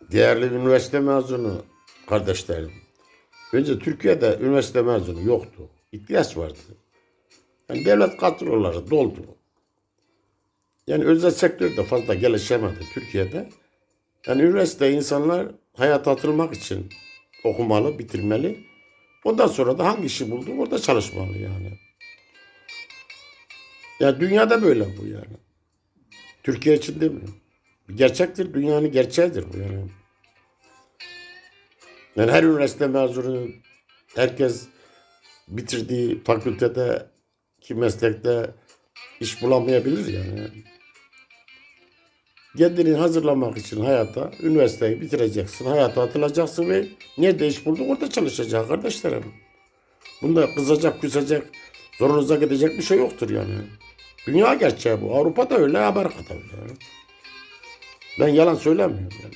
Değerli üniversite mezunu kardeşlerim. Önce Türkiye'de üniversite mezunu yoktu. İhtiyaç vardı. Yani devlet kadroları doldu. Yani özel sektör de fazla gelişemedi Türkiye'de. Yani üniversite insanlar hayata atılmak için okumalı, bitirmeli. Ondan sonra da hangi işi buldu orada çalışmalı yani. Ya dünyada böyle bu yani. Türkiye için demiyorum. Gerçektir, dünyanın gerçeğidir bu yani. Yani her üniversite mezunu, herkes bitirdiği fakültede ki meslekte iş bulamayabilir yani. Kendini hazırlamak için hayata, üniversiteyi bitireceksin, hayata atılacaksın ve nerede iş buldun orada çalışacaksın kardeşlerim. Bunda kızacak, küsecek, zorunuza gidecek bir şey yoktur yani. Dünya gerçeği bu. Avrupa'da öyle, Amerika'da öyle. Ben yalan söylemiyorum yani.